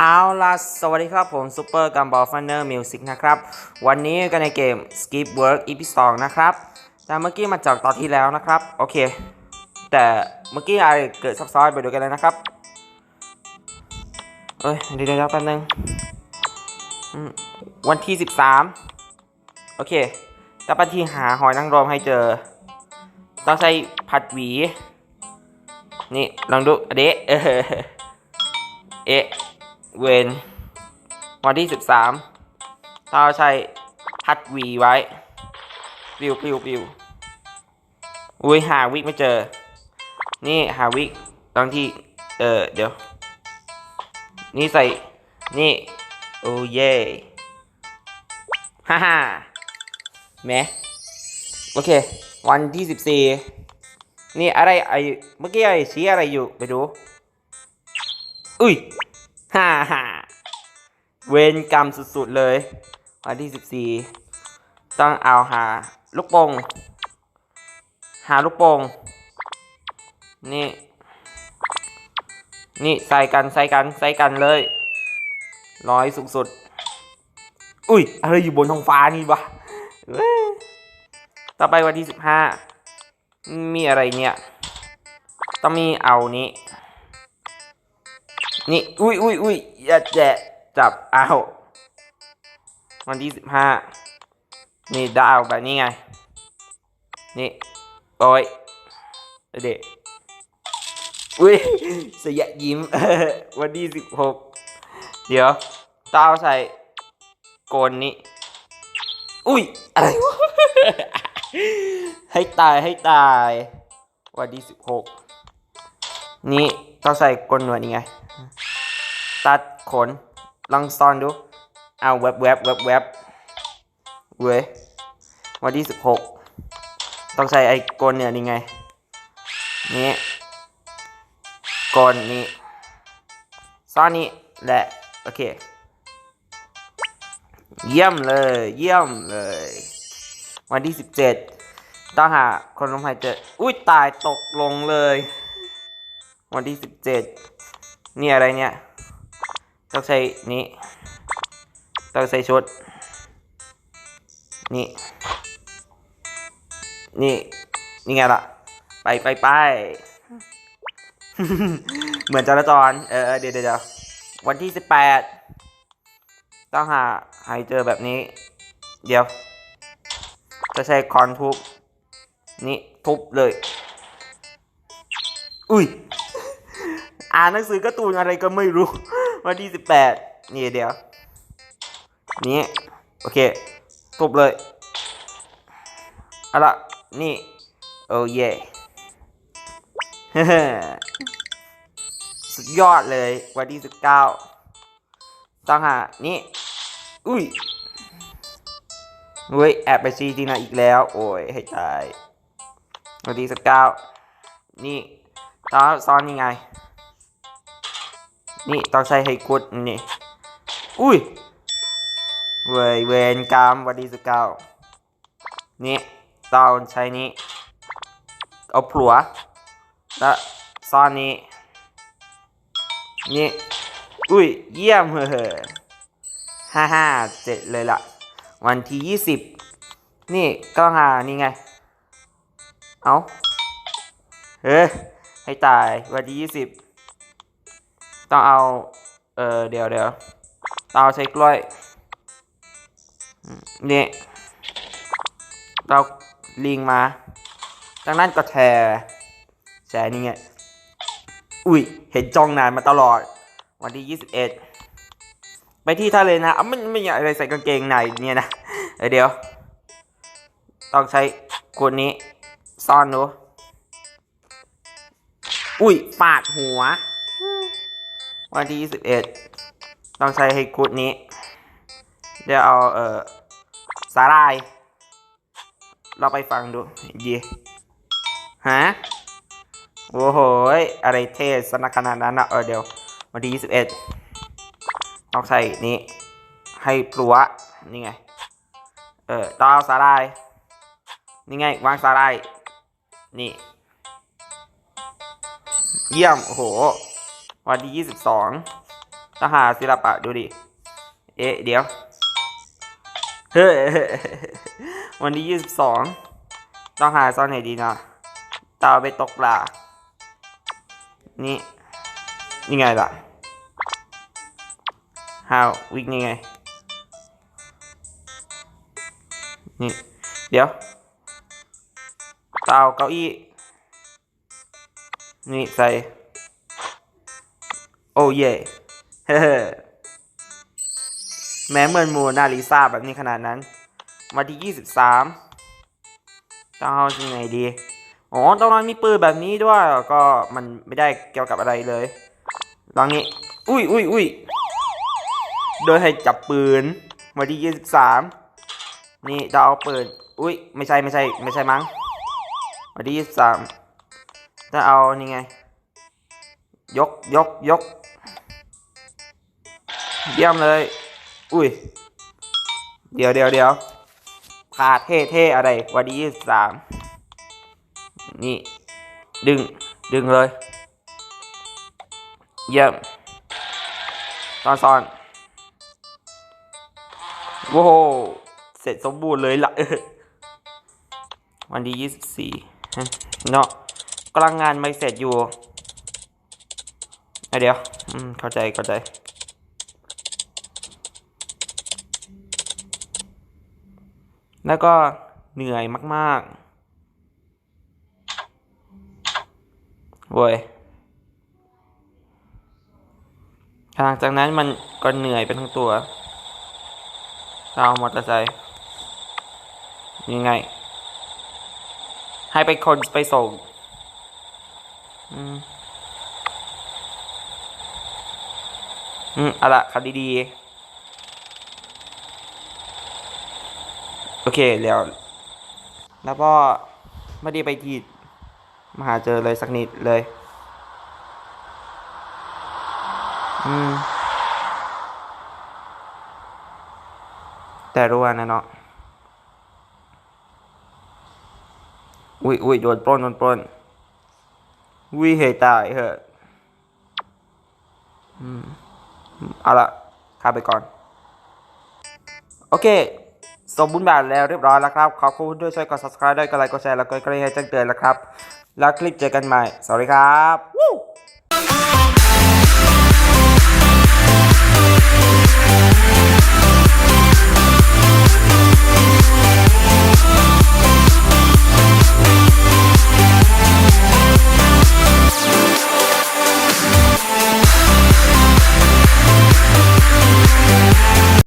เอาล่ะสวัสดีครับผมซูเปอร์กัมบอลฟันเนอร์มิวสิกนะครับ วันนี้กันในเกม Skip Work EP 2นะครับ แต่เมื่อกี้มาจากตอนที่แล้วนะครับ โอเค แต่เมื่อกี้อะไรเกิดซับซ้อนไปดูกันเลยนะครับ เอ้ยเดี๋ยวเดี๋ยวแป๊บนึงวันที่ 13 โอเคแต่ปันที่หาหอยนางรมให้เจอ ต้องใช้ผัดหวี นี่ ลองดูอเดะเออเอะ เวนวันที่ 13เราใช้พัดวีไว้ปิวปิวปิวอุ้ยหาวิกไม่เจอ นี่หาวิกตอนที่ เออเดี๋ยว นี่ใส่ นี่ โอ้เย่ฮ่าฮ่าแมโอเค วันที่14นี่อะไรไอเมื่อกี้ไอชี้อะไรอยู่ ไปดู อุ้ย ฮ่าฮ่าเวรกรรมสุดๆเลย วันที่14ต้องเอาหาลูกโป่งหาลูกโป่งนี่ นี่ใส่กันใส่กันใส่กันเลยร้อยสูงสุดอุ้ยอะไรอยู่บนท้องฟ้านี่วะต่อไปวันที่15มีอะไรเนี่ย ต้องมีเอานี้ นี่ อุ้ยอุ้ยอุ้ยอย่าแจะจับเอาวันที่15นี่ดาวแบบนี้ไง นี่โอ้ยเด็กอุ้ยเสียยิ้ม วันที่16เดี๋ยวตาวใส่โกนนี้ อุ้ย อะไรวะ ให้ตายให้ตาย วันที่16นี่ต้องใส่กลนหนวดนี่ไง ตัดขน ลองซ่อนดู เอาแวบแวบแวบแวบเว้ยวันที่16ต้องใส่ไอ้กลเนี่ยนี่ไง นี่กลนี่ซ่อนนี่แหละ โอเค เยี่ยมเลย เยี่ยมเลย วันที่17ต้องหาคนลมหายใจอุ้ยตายตกลงเลย วันที่17นี่อะไรเนี่ย ต้องใช้นี้ต้องใส่ชุด นี่ นี่ นี่ไงล่ะ ไปไปไปเหมือนจราจรเออเดี๋ยวเดี๋ยวเดี๋ยววันที่18ต้องหาให้เจอแบบนี้ เดี๋ยว จะใช้คอนทุบนี่ทุบเลย อุ้ย อ่านหนังสือการ์ตูนอะไรก็ไม่รู้ วันที่สิบแปดนี่เดี๋ยว นี่ โอเคทุบเลยอาละนี่ โอ้เย่สุดยอดเลย วันที่สิบเก้าต้องหานี่ อุ้ยเฮ้ย แอบไปซีจีนาอีกแล้ว โอ้ย ให้ตายวันที่สิบเก้านี่ตอนซ้อนยังไง นี่ต้องใช้ให้กดนี่ อุ้ย เวยเวนกรรมวันที่สิบเก้านี่ต้องใช้นี้ เอาผัว แล้วซ่อนนี้ นี่ อุ้ย เยี่ยมเฮ้อฮ่าฮ่าเจ็ดเลยล่ะ วันที่ยี่สิบ นี่ก็หานี่ไง เอาเฮ้ยให้ตายวันที่ยี่สิบ ต้องเอา เออเดี๋ยวเดี๋ยวต้องเอาใช้กล้วยนี่เราลิงมาจากนั้นก็แชร์แชร์นี่ไง อุ้ย เห็นจ้องนานมาตลอด วันที่ 21 ไปที่ทะเลนะอะไม่ไม่อยากอะไรใส่กางเกงในเนี่ยนะเเดี๋ยว ต้องใช้คนนี้ ซ่อนดู อุ้ยปาดหัว วันที่ 21 ต้องใช้ให้คุดนี้ เดี๋ยวเอาเอ่อสาลาย เราไปฟังดูเย่ฮะ โอ้โหอะไรเท่สนักขนาดนั้นนะเออเดี๋ยว วันที่ 21 ต้องใส่นี้ ให้ปลัวนี่ไง เออต้อสาลาย นี่ไง วางสาลาย นี่ เยี่ยม โอ้โห วันที่22ต้องหารศิลปะดูดิ เอ๊ะ เดี๋ยว เฮ้ยวันที่ยี่สิบสองต้องหาซ่อนไหนดีนะตาไปตกปลา นี่นี่ไงล่ะ how วิกนี่ไง นี่ เดี๋ยวตาเอาเก้าอี้ นี่ใส่ โอ้เย่เฮ้แม้เหมือนโมนาลิซาแบบนี้ขนาดนั้นวันที่ 23ต้องเอายังไงดี อ๋อตรงนั้นมีปืนแบบนี้ด้วย ก็มันไม่ได้เกี่ยวกับอะไรเลยลองนี้ อุ้ยอุ้ยอุ้ยโดยให้จับปืนวันที่ 23 นี่จะเอาปืน อุ้ยไม่ใช่ไม่ใช่ไม่ใช่มั้งวันที่ 23จะเอานี่ไง ยกยกยก เยี่ยมเลย อุ้ย เดี๋ยวเดี๋ยวเดี๋ยวขาดเท่เท่อะไร วันที่ยี่สามนี่ ดึง ดึงเลย เยี่ยมตอนซ้อนโว้โห เสร็จสมบูรณ์เลยละวันที่ยี่สิบสี่เนาะกำลังงานไม่เสร็จอยู่เดี๋ยวเข้าใจเข้าใจ แล้วก็เหนื่อยมากๆเว้ยหลังจากนั้นมันก็เหนื่อยไปทั้งตัว เรามอเตอร์ไซค์ยังไง ให้ไปคนไปส่ง อืม อืมอาละขับดี ๆ โอ เคแล้ว แล้วก็ไม่ได้ไปที่มหาเจอเลยสักนิดเลย อืม แต่รู้ว่านะเนาะ อุ้ยอุ้ยโดนปล้นโดนปล้นวิเหตุตายเหอะอืม เอาละข้าไปก่อน โอเค สมบูรณ์แบบแล้วเรียบร้อยแล้วครับขอบคุณด้วยช่วยกด subscribe ด้วยกดไลค์กดแชร์แล้วก็กระดิ่งให้แจ้งเตือนแล้วครับ แล้วคลิปเจอกันใหม่ สวัสดีครับ